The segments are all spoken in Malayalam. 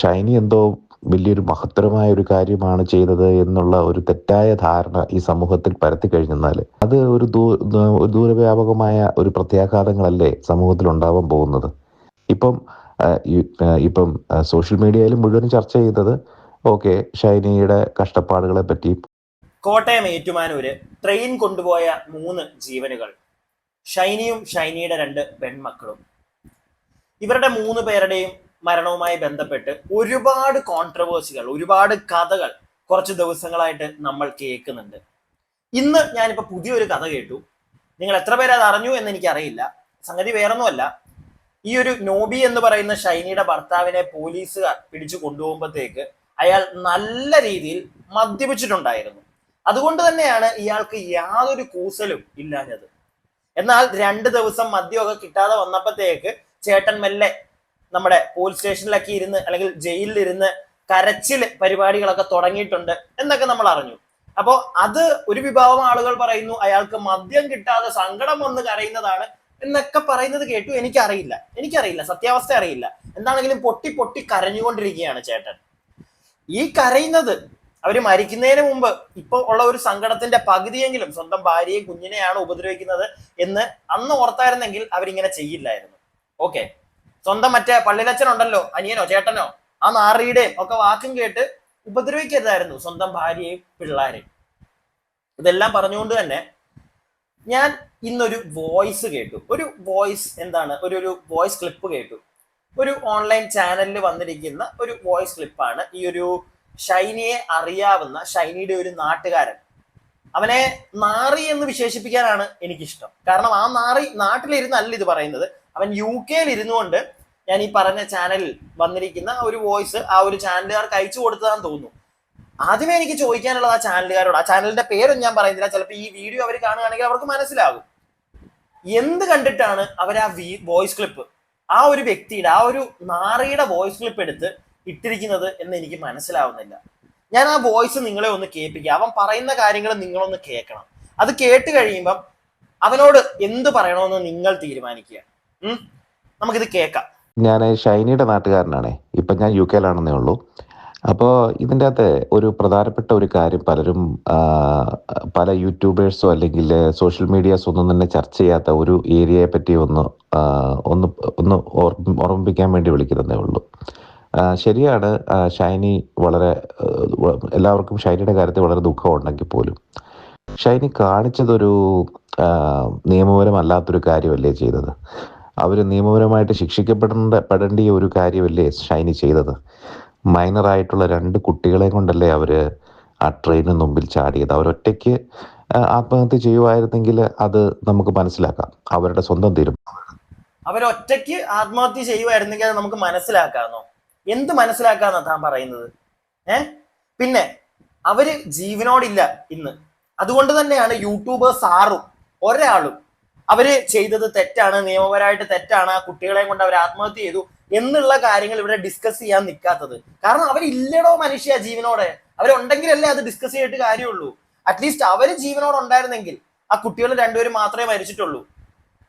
ഷൈനി എന്തോ വലിയൊരു മഹത്തരമായ ഒരു കാര്യമാണ് ചെയ്തത് എന്നുള്ള ഒരു തെറ്റായ ധാരണ ഈ സമൂഹത്തിൽ പരത്തി കഴിഞ്ഞെന്നാൽ അത് ഒരു ദൂ ദൂരവ്യാപകമായ ഒരു പ്രത്യാഘാതങ്ങളല്ലേ സമൂഹത്തിൽ ഉണ്ടാവാൻ പോകുന്നത്. ഇപ്പം ഇപ്പം സോഷ്യൽ മീഡിയയിൽ മുഴുവൻ ചർച്ച ചെയ്തത് ഓക്കെ ഷൈനിയുടെ കഷ്ടപ്പാടുകളെ പറ്റി. കോട്ടയം ഏറ്റുമാനൂര് ട്രെയിൻ കൊണ്ടുപോയ മൂന്ന് ജീവനുകൾ ഷൈനിയും ഷൈനിയുടെ രണ്ട് പെൺമക്കളും. ഇവരുടെ മൂന്ന് പേരുടെയും മരണവുമായി ബന്ധപ്പെട്ട് ഒരുപാട് കോൺട്രവേഴ്സികൾ ഒരുപാട് കഥകൾ കുറച്ച് ദിവസങ്ങളായിട്ട് നമ്മൾ കേൾക്കുന്നുണ്ട്. ഇന്ന് ഞാനിപ്പോൾ പുതിയൊരു കഥ കേട്ടു. നിങ്ങൾ എത്ര പേര് അത് അറിഞ്ഞു എന്ന് എനിക്കറിയില്ല. സംഗതി വേറൊന്നുമല്ല. ഈ ഒരു നോബി എന്ന് പറയുന്ന ഷൈനിയുടെ ഭർത്താവിനെ പോലീസുകാർ പിടിച്ചു കൊണ്ടുപോകുമ്പോഴത്തേക്ക് അയാൾ നല്ല രീതിയിൽ മദ്യപിച്ചിട്ടുണ്ടായിരുന്നു. അതുകൊണ്ട് തന്നെയാണ് ഇയാൾക്ക് യാതൊരു കൂസലും ഇല്ലാഞ്ഞത്. എന്നാൽ രണ്ട് ദിവസം മദ്യമൊക്കെ കിട്ടാതെ വന്നപ്പോഴത്തേക്ക് ചേട്ടൻ മെല്ലെ നമ്മുടെ പോലീസ് സ്റ്റേഷനിലൊക്കെ ഇരുന്ന് അല്ലെങ്കിൽ ജയിലിൽ ഇരുന്ന് കരച്ചിൽ പരിപാടികളൊക്കെ തുടങ്ങിയിട്ടുണ്ട് എന്നൊക്കെ നമ്മൾ അറിഞ്ഞു. അപ്പോൾ അത് ഒരു വിഭാഗം ആളുകൾ പറയുന്നു അയാൾക്ക് മദ്യം കിട്ടാതെ സങ്കടം വന്ന് കരയുന്നതാണ് എന്നൊക്കെ പറയുന്നത് കേട്ടു. എനിക്കറിയില്ല. എനിക്കറിയില്ല. സത്യാവസ്ഥ അറിയില്ല. എന്താണെങ്കിലും പൊട്ടി പൊട്ടി കരഞ്ഞുകൊണ്ടിരിക്കുകയാണ് ചേട്ടൻ. ഈ കരയുന്നത് അവർ മരിക്കുന്നതിന് മുമ്പ് ഇപ്പൊ ഉള്ള ഒരു സങ്കടത്തിന്റെ പകുതിയെങ്കിലും സ്വന്തം ഭാര്യയും കുഞ്ഞിനെയാണ് ഉപദ്രവിക്കുന്നത് എന്ന് അന്ന് ഓർത്തായിരുന്നെങ്കിൽ അവരിങ്ങനെ ചെയ്യില്ലായിരുന്നു. ഓക്കെ സ്വന്തം മറ്റേ പള്ളിയിലച്ഛനുണ്ടല്ലോ അനിയനോ ചേട്ടനോ ആ നാറിയുടെയും ഒക്കെ വാക്കും കേട്ട് ഉപദ്രവിക്കരുതായിരുന്നു സ്വന്തം ഭാര്യയും പിള്ളേരെയും. ഇതെല്ലാം പറഞ്ഞുകൊണ്ട് തന്നെ ഞാൻ ഇന്നൊരു വോയിസ് കേട്ടു. ഒരു വോയിസ് എന്താണ്? ഒരു ഒരു വോയിസ് ക്ലിപ്പ് കേട്ടു. ഒരു ഓൺലൈൻ ചാനലിൽ വന്നിരിക്കുന്ന ഒരു വോയിസ് ക്ലിപ്പാണ്. ഈ ഒരു ഷൈനിയെ അറിയാവുന്ന ഷൈനിയുടെ ഒരു നാട്ടുകാരൻ. അവനെ നാറി എന്ന് വിശേഷിപ്പിക്കാനാണ് എനിക്കിഷ്ടം. കാരണം ആ നാറി നാട്ടിലിരുന്നല്ല ഇത് പറയുന്നത്. അവൻ യു കെയിൽ ഇരുന്നുകൊണ്ട് ഞാൻ ഈ പറഞ്ഞ ചാനലിൽ വന്നിരിക്കുന്ന ആ ഒരു വോയിസ് ആ ഒരു ചാനലുകാർക്ക് അയച്ചു കൊടുത്തതാന്ന് തോന്നുന്നു. ആദ്യമേ എനിക്ക് ചോദിക്കാനുള്ളത് ആ ചാനലുകാരോട് ആ ചാനലിന്റെ പേരൊന്നും ഞാൻ പറയുന്നില്ല. ചിലപ്പോൾ ഈ വീഡിയോ അവർ കാണുകയാണെങ്കിൽ അവർക്ക് മനസ്സിലാകും. എന്ത് കണ്ടിട്ടാണ് അവർ ആ വോയിസ് ക്ലിപ്പ് ആ ഒരു വ്യക്തിയുടെ ആ ഒരു നാറിയുടെ വോയിസ് ക്ലിപ്പ് എടുത്ത് ഇട്ടിരിക്കുന്നത് എന്ന് എനിക്ക് മനസ്സിലാവുന്നില്ല. ഞാൻ ആ വോയിസ് നിങ്ങളെ ഒന്ന് കേൾപ്പിക്കുക അവൻ പറയുന്ന കാര്യങ്ങൾ നിങ്ങളൊന്ന് കേൾക്കണം. അത് കേട്ട് കഴിയുമ്പം അവനോട് എന്ത് പറയണമെന്ന് നിങ്ങൾ തീരുമാനിക്കുക. നമുക്കിത് കേൾക്കാം. ഞാൻ ഷൈനിയുടെ നാട്ടുകാരനാണേ. ഇപ്പം ഞാൻ യു കെയിലാണെന്നേ ഉള്ളൂ. അപ്പോൾ ഇതിന്റെ അകത്ത് ഒരു പ്രധാനപ്പെട്ട ഒരു കാര്യം പലരും പല യൂട്യൂബേഴ്സോ അല്ലെങ്കിൽ സോഷ്യൽ മീഡിയാസോ ഒന്നും തന്നെ ചർച്ച ചെയ്യാത്ത ഒരു ഏരിയയെ പറ്റി ഒന്ന് ഒന്ന് ഒന്ന് ഓർമ്മിപ്പിക്കാൻ വേണ്ടി വിളിക്കുന്നതേ ഉള്ളൂ. ശരിയാണ് ഷൈനി വളരെ എല്ലാവർക്കും ഷൈനിയുടെ കാര്യത്തിൽ വളരെ ദുഃഖമുണ്ടെങ്കിൽ പോലും. ഷൈനി കാണിച്ചതൊരു നിയമപരമല്ലാത്തൊരു കാര്യമല്ലേ ചെയ്തത്? അവർ നിയമപരമായിട്ട് ശിക്ഷിക്കപ്പെടേണ്ട പെടേണ്ടിയ ഒരു കാര്യമല്ലേ ഷൈനി ചെയ്തത്? മൈനറായിട്ടുള്ള രണ്ട് കുട്ടികളെ കൊണ്ടല്ലേ അവർ ആ ട്രെയിനിന് മുമ്പിൽ ചാടിയത്? അവരൊറ്റയ്ക്ക് ആത്മഹത്യ ചെയ്യുമായിരുന്നെങ്കിൽ അത് നമുക്ക് മനസ്സിലാക്കാം. അവരുടെ സ്വന്തം തീരുമാനം. അവരൊറ്റയ്ക്ക് ആത്മഹത്യ ചെയ്യുമായിരുന്നെങ്കിൽ അത് നമുക്ക് മനസ്സിലാക്കാന്നോ? എന്ത് മനസ്സിലാക്കാന്നാ താൻ പറയുന്നത്? ഏ? പിന്നെ അവർ ജീവനോടില്ല ഇന്ന്. അതുകൊണ്ട് തന്നെയാണ് യൂട്യൂബേഴ്സ് ആറും ഒരാളും അവർ ചെയ്തത് തെറ്റാണ് നിയമപരമായിട്ട് തെറ്റാണ് ആ കുട്ടികളെ കൊണ്ട് അവർ ആത്മഹത്യ ചെയ്തു എന്നുള്ള കാര്യങ്ങൾ ഇവിടെ ഡിസ്കസ് ചെയ്യാൻ നിൽക്കാത്തത് കാരണം അവരില്ലടോ മനുഷ്യ ജീവനോടെ. അവരുണ്ടെങ്കിലല്ലേ അത് ഡിസ്കസ് ചെയ്തിട്ട് കാര്യമുള്ളൂ. അറ്റ്ലീസ്റ്റ് അവർ ജീവനോടെ ഉണ്ടായിരുന്നെങ്കിൽ ആ കുട്ടികൾ രണ്ടുപേരും മാത്രമേ മരിച്ചിട്ടുള്ളൂ.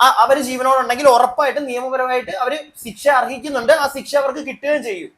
ആ അവർ ജീവനോടുണ്ടെങ്കിൽ ഉറപ്പായിട്ടും നിയമപരമായിട്ട് അവർ ശിക്ഷ അർഹിക്കുന്നുണ്ട്. ആ ശിക്ഷ അവർക്ക് കിട്ടുകയും ചെയ്യും.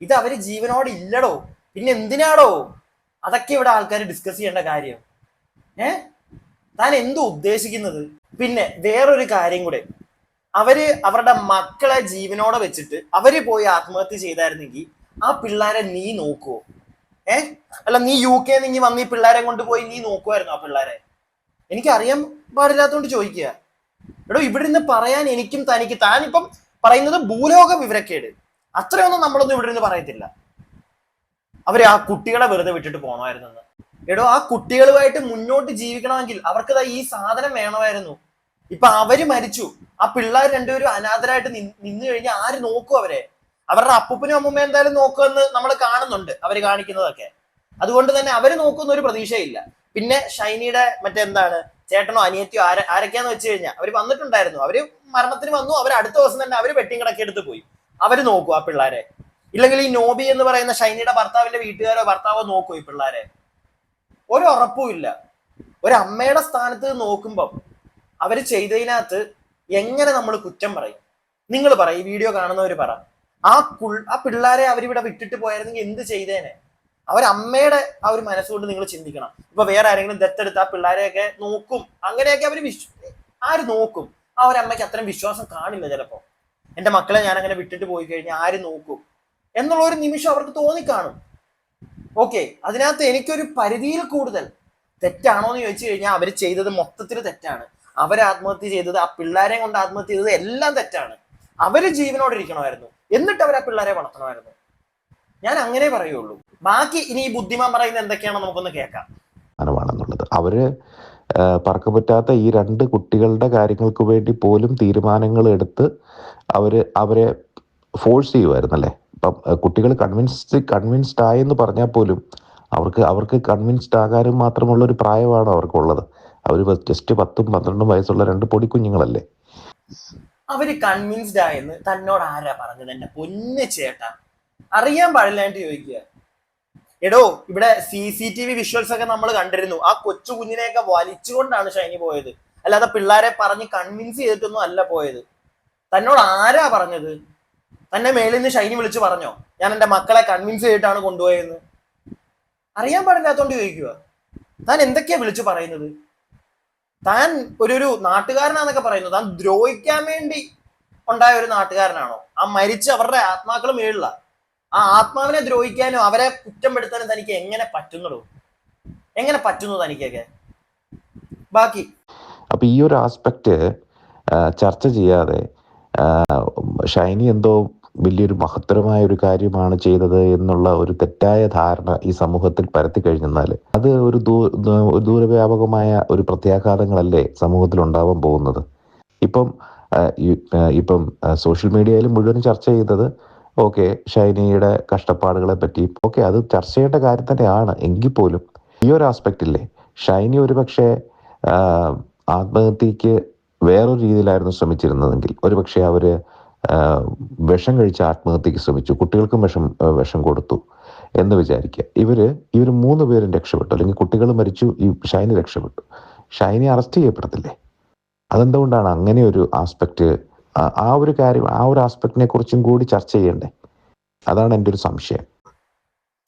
ഇത് അവർ ജീവനോട് ഇല്ലടോ. പിന്നെ എന്തിനാടോ? അതൊക്കെ ഇവിടെ ആൾക്കാർ ഡിസ്കസ് ചെയ്യേണ്ട കാര്യം. ഏ? താൻ എന്തോ ഉദ്ദേശിക്കുന്നത്? പിന്നെ വേറൊരു കാര്യം കൂടെ. അവർ അവരുടെ മക്കളെ ജീവനോടെ വെച്ചിട്ട് അവർ പോയി ആത്മഹത്യ ചെയ്തായിരുന്നെങ്കിൽ ആ പിള്ളേരെ നീ നോക്കുവോ? ഏ? അല്ല നീ യു കെ നീ വന്ന് ഈ പിള്ളേരെ കൊണ്ടുപോയി നീ നോക്കുമായിരുന്നു ആ പിള്ളേരെ? എനിക്ക് അറിയാൻ പാടില്ലാത്തോണ്ട് ചോദിക്കുക എടോ ഇവിടെ നിന്ന് പറയാൻ എനിക്കും തനിക്ക് താനിപ്പം പറയുന്നത് ഭൂലോക വിവരക്കേട്. അത്രയൊന്നും നമ്മളൊന്നും ഇവിടെ നിന്ന് പറയത്തില്ല. അവർ ആ കുട്ടികളെ വെറുതെ വിട്ടിട്ട് പോണമായിരുന്നെന്ന്. എടോ ആ കുട്ടികളുമായിട്ട് മുന്നോട്ട് ജീവിക്കണമെങ്കിൽ അവർക്ക് ഈ സാധനം വേണമായിരുന്നു. ഇപ്പൊ അവർ മരിച്ചു. ആ പിള്ളേർ രണ്ടുപേരും അനാഥരായിട്ട് നിന്ന് കഴിഞ്ഞാൽ ആര് നോക്കും അവരെ? അവരുടെ അപ്പൂപ്പനും അമ്മൂമ്മ എന്തായാലും നോക്കുമെന്ന് നമ്മൾ കാണുന്നുണ്ട് അവർ കാണിക്കുന്നതൊക്കെ. അതുകൊണ്ട് തന്നെ അവർ നോക്കുന്ന ഒരു പ്രതീക്ഷയില്ല. പിന്നെ ഷൈനിയുടെ മറ്റെന്താണ്? ചേട്ടനോ അനിയത്തിയോ ആര ആരൊക്കെയാന്ന് വെച്ച് കഴിഞ്ഞാൽ അവർ വന്നിട്ടുണ്ടായിരുന്നു. അവർ മരണത്തിന് വന്നു. അവർ അടുത്ത ദിവസം തന്നെ അവർ വെട്ടിയും കിടക്കി എടുത്ത് പോയി. അവർ നോക്കും ആ പിള്ളേരെ. ഇല്ലെങ്കിൽ ഈ നോബി എന്ന് പറയുന്ന ഷൈനിയുടെ ഭർത്താവിന്റെ വീട്ടുകാരോ ഭർത്താവോ നോക്കും ഈ പിള്ളേരെ. ഒരു ഉറപ്പും ഇല്ല. ഒരു അമ്മയുടെ സ്ഥാനത്ത് നോക്കുമ്പം അവർ ചെയ്തതിനകത്ത് എങ്ങനെ നമ്മൾ കുറ്റം പറയും? നിങ്ങൾ പറയും ഈ വീഡിയോ കാണുന്നവർ പറ. ആ കുൾ ആ പിള്ളേരെ അവരിവിടെ വിട്ടിട്ട് പോയായിരുന്നെങ്കിൽ എന്ത് ചെയ്തേനെ? അവരമ്മയുടെ ആ ഒരു മനസ്സുകൊണ്ട് നിങ്ങൾ ചിന്തിക്കണം. ഇപ്പൊ വേറെ ആരെങ്കിലും ദത്തെടുത്ത് ആ പിള്ളേരെയൊക്കെ നോക്കും അങ്ങനെയൊക്കെ അവർ വിശ്വ ആര് നോക്കും? ആ ഒരു അമ്മയ്ക്ക് അത്രയും വിശ്വാസം കാണില്ല ചിലപ്പോൾ എന്റെ മക്കളെ ഞാൻ അങ്ങനെ വിട്ടിട്ട് പോയി കഴിഞ്ഞാൽ ആര് നോക്കും? എന്നുള്ള ഒരു നിമിഷം അവർക്ക് തോന്നിക്കാണും. ഓക്കെ അതിനകത്ത് എനിക്കൊരു പരിധിയിൽ കൂടുതൽ തെറ്റാണോ എന്ന് ചോദിച്ചു കഴിഞ്ഞാൽ അവർ ചെയ്തത് മൊത്തത്തിൽ തെറ്റാണ്. അവർ ആത്മഹത്യ ചെയ്തത് ആ പിള്ളേരെ കൊണ്ട് ആത്മഹത്യ ചെയ്തത് എല്ലാം തെറ്റാണ്. അവർ ജീവനോടെ ഇരിക്കണമായിരുന്നു. എന്നിട്ട് അവർ ആ പിള്ളേരെ വളർത്തണമായിരുന്നു. ഞാൻ അങ്ങനെ പറയുള്ളൂ. ബാക്കി ഇനി ഈ ബുദ്ധിമാൻ പറയുന്നത് എന്തൊക്കെയാണോ നമുക്കൊന്ന് കേൾക്കാം. ാണെന്നുള്ളത് അവർ പറക്ക പറ്റാത്ത ഈ രണ്ട് കുട്ടികളുടെ കാര്യങ്ങൾക്ക് വേണ്ടി പോലും തീരുമാനങ്ങൾ എടുത്ത് അവർ അവരെ ഫോഴ്സ് ചെയ്യുമായിരുന്നല്ലേ ഇപ്പം കുട്ടികൾ കൺവിൻസ്ഡ് കൺവിൻസ്ഡ് ആയെന്ന് പറഞ്ഞാൽ പോലും അവർക്ക് അവർക്ക് കൺവിൻസ്ഡ് ആകാനും മാത്രമുള്ള ഒരു പ്രായമാണ് അവർക്കുള്ളത്. അവർ ജസ്റ്റ് പത്തും പന്ത്രണ്ടും വയസ്സുള്ള രണ്ട് പൊടി കുഞ്ഞുങ്ങളല്ലേ? അവർ കൺവിൻസ്ഡ് ആയെന്ന് തന്നോട് ആരാ പറഞ്ഞത്? എന്റെ പൊന്ന് ചേട്ടാ. അറിയാൻ പാടില്ലാണ്ട് ചോദിക്കുക. എടോ ഇവിടെ C C T V visuals ഒക്കെ നമ്മൾ കണ്ടിരുന്നു. ആ കൊച്ചു കുഞ്ഞിനെയൊക്കെ വലിച്ചുകൊണ്ടാണ് ഷൈനി പോയത്. അല്ലാതെ പിള്ളേരെ പറഞ്ഞ് കൺവിൻസ് ചെയ്തിട്ടൊന്നും അല്ല പോയത്. തന്നോട് ആരാ പറഞ്ഞത്? തന്നെ മേളിൽ നിന്ന് ഷൈനി വിളിച്ച് പറഞ്ഞോ? ഞാൻ എന്റെ മക്കളെ കൺവിൻസ് ചെയ്തിട്ടാണ് കൊണ്ടുപോയെന്ന് അറിയാൻ പാടില്ലാത്തോണ്ട് ചോദിക്കുക താൻ എന്തൊക്കെയാ വിളിച്ചു പറയുന്നത്? താൻ ഒരു ഒരു നാട്ടുകാരനാന്നൊക്കെ പറയുന്നു. താൻ ദ്രോഹിക്കാൻ വേണ്ടി ഉണ്ടായ ഒരു നാട്ടുകാരനാണോ? ആ മരിച്ച അവരുടെ ആത്മാക്കൾ മേളില. ആ ആത്മാവിനെ ദ്രോഹിക്കാനും അവരെ കുറ്റപ്പെടുത്താനും തനിക്ക് എങ്ങനെ പറ്റുന്നുള്ളൂ എങ്ങനെ പറ്റുന്നു തനിക്കൊക്കെ? ബാക്കി. അപ്പൊ ഈ ഒരു ആസ്പെക്ട് ചർച്ച ചെയ്യാതെ ഷൈനി എന്തോ വലിയൊരു മഹത്തരമായ ഒരു കാര്യമാണ് ചെയ്തത് എന്നുള്ള ഒരു തെറ്റായ ധാരണ ഈ സമൂഹത്തിൽ പരത്തി കഴിഞ്ഞാൽ അത് ഒരു ദൂ- ദൂരവ്യാപകമായ ഒരു പ്രത്യാഘാതങ്ങളല്ലേ സമൂഹത്തിൽ ഉണ്ടാവാൻ പോകുന്നത്. ഇപ്പം ഇപ്പം സോഷ്യൽ മീഡിയയിൽ മുഴുവൻ ചർച്ച ചെയ്തത് ഓക്കെ ഷൈനിയുടെ കഷ്ടപ്പാടുകളെ പറ്റി ഓക്കെ അത് ചർച്ച ചെയ്യേണ്ട കാര്യം തന്നെയാണ്. എങ്കിൽ പോലും ഈ ഒരു ആസ്പെക്റ്റില്ലേ ഷൈനി ഒരു പക്ഷേ ആത്മഹത്യക്ക് വേറൊരു രീതിയിലായിരുന്നു ശ്രമിച്ചിരുന്നതെങ്കിൽ ഒരുപക്ഷെ അവർ ആ, വിഷം കഴിച്ച് ആത്മഹത്യക്ക് ശ്രമിച്ചു. കുട്ടികൾക്കും വിഷം വിഷം കൊടുത്തു എന്ന് വിചാരിക്കുക. ഇവർ ഇവർ മൂന്ന് പേരും രക്ഷപ്പെട്ടു. അല്ലെങ്കിൽ കുട്ടികൾ മരിച്ചു ഈ ഷൈനി രക്ഷപ്പെട്ടു. ഷൈനി അറസ്റ്റ് ചെയ്യപ്പെടത്തില്ലേ? അതെന്തുകൊണ്ടാണ് അങ്ങനെ ഒരു ആസ്പെക്റ്റ് ആ ഒരു കാര്യം ആ ഒരു ആസ്പെക്റ്റിനെ കുറിച്ചും കൂടി ചർച്ച ചെയ്യണ്ടേ? അതാണ് എന്റെ ഒരു സംശയം.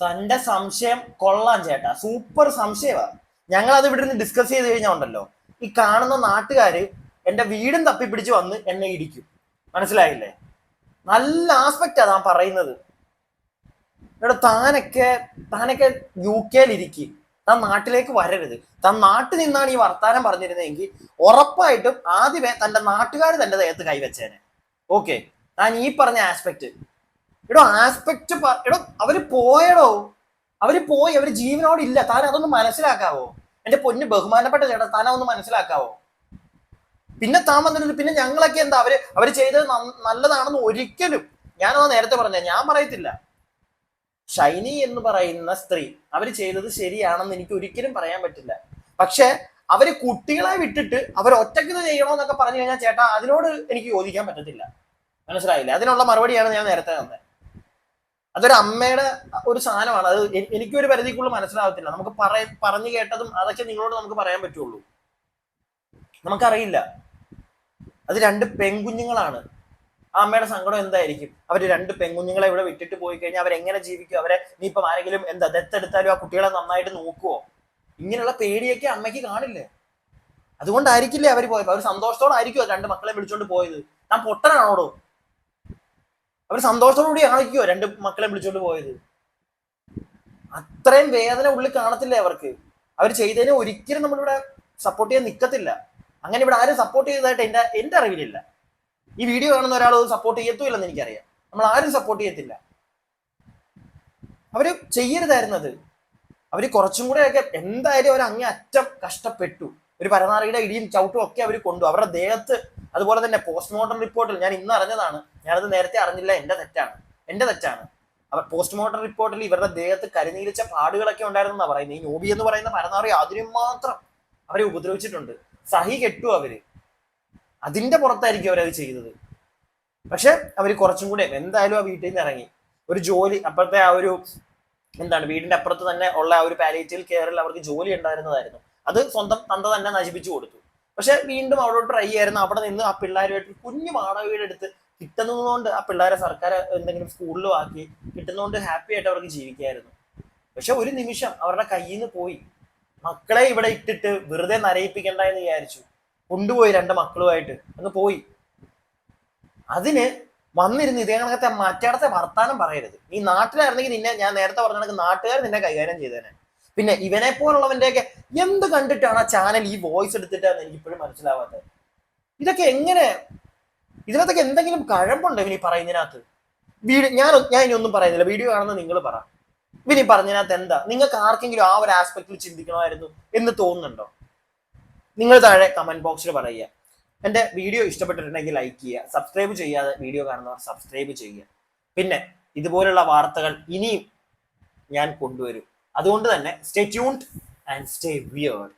തന്റെ സംശയം കൊള്ളാം ചേട്ടാ. സൂപ്പർ സംശയമാണ് ഞങ്ങൾ അത് ഇവിടെ നിന്ന് ഡിസ്കസ് ചെയ്ത് കഴിഞ്ഞാൽ ഉണ്ടല്ലോ. ഈ കാണുന്ന നാട്ടുകാര് എന്റെ വീടും തപ്പിപ്പിടിച്ച് വന്ന് എന്നെ ഇടിക്കും. മനസ്സിലായില്ലേ? നല്ല ആസ്പെക്റ്റാ താൻ പറയുന്നത്. എടാ താനൊക്കെ താനൊക്കെ യു കെയിൽ ഇരിക്കും താൻ നാട്ടിലേക്ക് വരരുത്. താൻ നാട്ടിൽ നിന്നാണ് ഈ വർത്താനം പറഞ്ഞിരുന്നതെങ്കിൽ ഉറപ്പായിട്ടും ആദ്യമേ തന്റെ നാട്ടുകാർ തന്റെ ദേഹത്ത് കൈവച്ചേനെ. ഓക്കെ താൻ ഈ പറഞ്ഞ ആസ്പെക്ട് എടോ ആസ്പെക്ട് എടോ അവർ പോയടോ. അവർ പോയി അവർ ജീവനോട് ഇല്ല താൻ അതൊന്ന് മനസ്സിലാക്കാവോ? എന്റെ പൊന്ന് ബഹുമാനപ്പെട്ട ചേട്ടാ താൻ അതൊന്ന് മനസ്സിലാക്കാവോ? പിന്നെ താൻ വന്നിട്ട് പിന്നെ ഞങ്ങളൊക്കെ എന്താ? അവർ അവർ ചെയ്തത് നല്ലതാണെന്ന് ഒരിക്കലും ഞാനത് നേരത്തെ പറഞ്ഞ. ഞാൻ പറയത്തില്ല. ഷൈനി എന്ന് പറയുന്ന സ്ത്രീ അവർ ചെയ്തത് ശരിയാണെന്ന് എനിക്ക് ഒരിക്കലും പറയാൻ പറ്റില്ല. പക്ഷെ അവർ കുട്ടികളെ വിട്ടിട്ട് അവർ ഒറ്റയ്ക്ക് ഇത് ചെയ്യണമെന്നൊക്കെ പറഞ്ഞു കഴിഞ്ഞാൽ ചേട്ടാ അതിനോട് എനിക്ക് യോജിക്കാൻ പറ്റത്തില്ല. മനസ്സിലായില്ല? അതിനുള്ള മറുപടിയാണ് ഞാൻ നേരത്തെ തന്നത് അതൊരു അമ്മയുടെ ഒരു സാധനമാണ്. അത് എനിക്കൊരു പരിധിക്കുള്ള മനസ്സിലാവത്തില്ല. നമുക്ക് പറഞ്ഞു കേട്ടതും അതൊക്കെ നിങ്ങളോട് നമുക്ക് പറയാൻ പറ്റുള്ളൂ. നമുക്കറിയില്ല. അത് രണ്ട് പെൺകുഞ്ഞുങ്ങളാണ്. ആ അമ്മയുടെ സങ്കടം എന്തായിരിക്കും? അവർ രണ്ട് പെൺകുഞ്ഞുങ്ങളെ ഇവിടെ വിട്ടിട്ട് പോയി കഴിഞ്ഞാൽ അവരെങ്ങനെ ജീവിക്കും? അവരെ നീ ഇപ്പം ആരെങ്കിലും എന്താ ദത്തെടുത്താലും ആ കുട്ടികളെ നന്നായിട്ട് നോക്കുവോ? ഇങ്ങനെയുള്ള പേടിയൊക്കെ അമ്മയ്ക്ക് കാണില്ലേ? അതുകൊണ്ടായിരിക്കില്ലേ അവർ പോയത്? അവർ സന്തോഷത്തോടെ ആയിരിക്കുമോ രണ്ട് മക്കളെ വിളിച്ചോണ്ട് പോയത്. ഞാൻ പൊട്ടനാണോടോ? അവർ സന്തോഷത്തോടുകൂടി ആയിരിക്കുമോ രണ്ട് മക്കളെ വിളിച്ചോണ്ട് പോയത്? അത്രയും വേദന ഉള്ളിൽ കാണത്തില്ലേ അവർക്ക്? അവർ ചെയ്തതിനെ ഒരിക്കലും നമ്മളിവിടെ സപ്പോർട്ട് ചെയ്യാൻ നിൽക്കത്തില്ല അങ്ങനെ ഇവിടെ ആരും സപ്പോർട്ട് ചെയ്തതായിട്ട് എന്റെ എന്റെ അറിവിലില്ല. ഈ വീഡിയോ കാണുന്ന ഒരാൾ സപ്പോർട്ട് ചെയ്യത്തുമില്ലെന്ന് എനിക്കറിയാം. നമ്മൾ ആരും സപ്പോർട്ട് ചെയ്യത്തില്ല. അവർ ചെയ്യരുതായിരുന്നത്. അവർ കുറച്ചും കൂടെ ഒക്കെ എന്തായാലും അവർ അങ്ങേ അറ്റം കഷ്ടപ്പെട്ടു. ഒരു പരനാറിയുടെ ഇടിയും ചവിട്ടും ഒക്കെ അവർ കൊണ്ടു. അവരുടെ ദേഹത്ത് അതുപോലെ തന്നെ പോസ്റ്റ്മോർട്ടം റിപ്പോർട്ടിൽ ഞാൻ ഇന്ന് അറിഞ്ഞതാണ്. ഞാനത് നേരത്തെ അറിഞ്ഞില്ല. എന്റെ തെറ്റാണ്. എന്റെ തെറ്റാണ്. അവർ പോസ്റ്റ്മോർട്ടം റിപ്പോർട്ടിൽ ഇവരുടെ ദേഹത്ത് കരിനീലിച്ച പാടുകളൊക്കെ ഉണ്ടായിരുന്നു എന്നാണ് പറയുന്നത്. ഈ നോബി എന്ന് പറയുന്ന പരനാറി അതിനും മാത്രം അവരെ ഉപദ്രവിച്ചിട്ടുണ്ട്. സഹി കെട്ടു അവർ. അതിന്റെ പുറത്തായിരിക്കും അവരത് ചെയ്തത്. പക്ഷെ അവർ കുറച്ചും കൂടെ എന്തായാലും ആ വീട്ടിൽ നിന്ന് ഇറങ്ങി. ഒരു ജോലി അപ്പുറത്തെ ആ ഒരു എന്താണ് വീടിന്റെ അപ്പുറത്ത് തന്നെ ഉള്ള ആ ഒരു പാലിയേറ്റീവ് കെയറിൽ അവർക്ക് ജോലി ഉണ്ടായിരുന്നതായിരുന്നു. അത് സ്വന്തം തന്ത തന്നെ നശിപ്പിച്ചു കൊടുത്തു. പക്ഷെ വീണ്ടും അവിടോട്ട് ട്രൈ ആയിരുന്നു. അവിടെ നിന്ന് ആ പിള്ളേരുമായിട്ട് കുഞ്ഞു വാടക വീടെടുത്ത് കിട്ടുന്നതുകൊണ്ട് ആ പിള്ളേരെ സർക്കാർ എന്തെങ്കിലും സ്കൂളിലും ആക്കി കിട്ടുന്നതുകൊണ്ട് ഹാപ്പി ആയിട്ട് അവർക്ക് ജീവിക്കായിരുന്നു. പക്ഷെ ഒരു നിമിഷം അവരുടെ കയ്യിൽ നിന്ന് പോയി. മക്കളെ ഇവിടെ ഇട്ടിട്ട് വെറുതെ നരയിപ്പിക്കണ്ട എന്ന് വിചാരിച്ചു. കൊണ്ടുപോയി രണ്ട് മക്കളുമായിട്ട്. അങ്ങ് പോയി. അതിന് വന്നിരുന്ന് ഇതേ കണക്കത്തെ മറ്റേടത്തെ വർത്താനം പറയരുത്. നീ നാട്ടിലായിരുന്നെങ്കിൽ നിന്നെ ഞാൻ നേരത്തെ പറഞ്ഞ കണക്ക് നാട്ടുകാർ നിന്നെ കൈകാര്യം ചെയ്തേനെ. പിന്നെ ഇവനെ പോലുള്ളവന്റെയൊക്കെ എന്ത് കണ്ടിട്ടാണ് ആ ചാനൽ ഈ വോയിസ് എടുത്തിട്ടാന്ന് എനിക്ക് ഇപ്പോഴും മനസ്സിലാവാത്തത്? ഇതൊക്കെ എങ്ങനെ? ഇതിനകത്തൊക്കെ എന്തെങ്കിലും കഴമ്പുണ്ടോ ഇനി പറയുന്നതിനകത്ത്? വീഡിയോ ഞാൻ ഞാൻ ഇനി ഒന്നും പറയുന്നില്ല. വീഡിയോ കാണുന്ന നിങ്ങൾ പറ. ഇവനീ പറഞ്ഞതിനകത്ത് എന്താ? നിങ്ങൾക്ക് ആർക്കെങ്കിലും ആ ഒരു ആസ്പെക്റ്റിൽ ചിന്തിക്കണമായിരുന്നു എന്ന് തോന്നുന്നുണ്ടോ? നിങ്ങൾ താഴെ കമന്റ് ബോക്സിൽ പറയുക. എന്റെ വീഡിയോ ഇഷ്ടപ്പെട്ടിട്ടുണ്ടെങ്കിൽ ലൈക്ക് ചെയ്യുക. സബ്സ്ക്രൈബ് ചെയ്യാതെ വീഡിയോ കാണുന്നവർ സബ്സ്ക്രൈബ് ചെയ്യുക. പിന്നെ ഇതുപോലുള്ള വാർത്തകൾ ഇനിയും ഞാൻ കൊണ്ടുവരും. അതുകൊണ്ട് തന്നെ stay tuned and stay weird